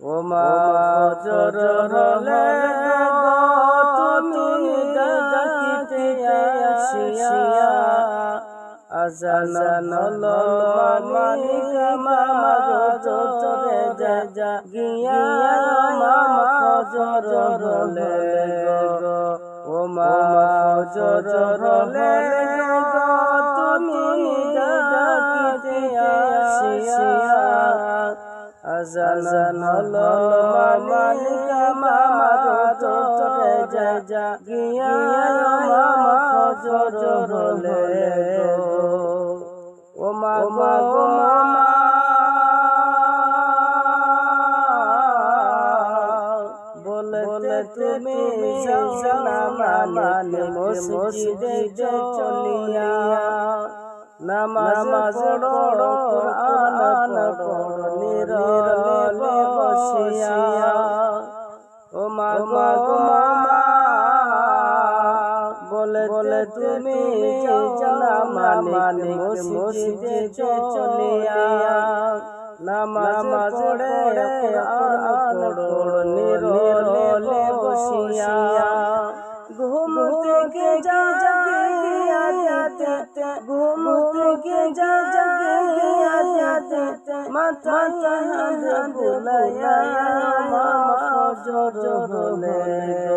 ও মা জর হলে গো তুমি ডাকিতে আসিয়া। আজান মালিক মামার চরে যা গিয়া মামা জর হলে গো। ও মা জর হলে গো তুমি ডাকিতে আসিয়া। আজান হলো মালিক মামার চরে যা যা গিয়া মামা জর হলে ও মা গো মামা বলে তুমি যাও মানে মসজিদে চলিয়া। নামাজ পড়ো বসিয়া। ও মা গো মামা বলে বলে তুমি যাও না মানে মসজিদে চলিয়া। নামাজ পড়ে কোরআন পড়ো নিরলে বসিয়া। ঘুম থেকে ঘুম জাগিয়া যাতে মাথা হাত বুলাইয়া মামা জোর হলে। মা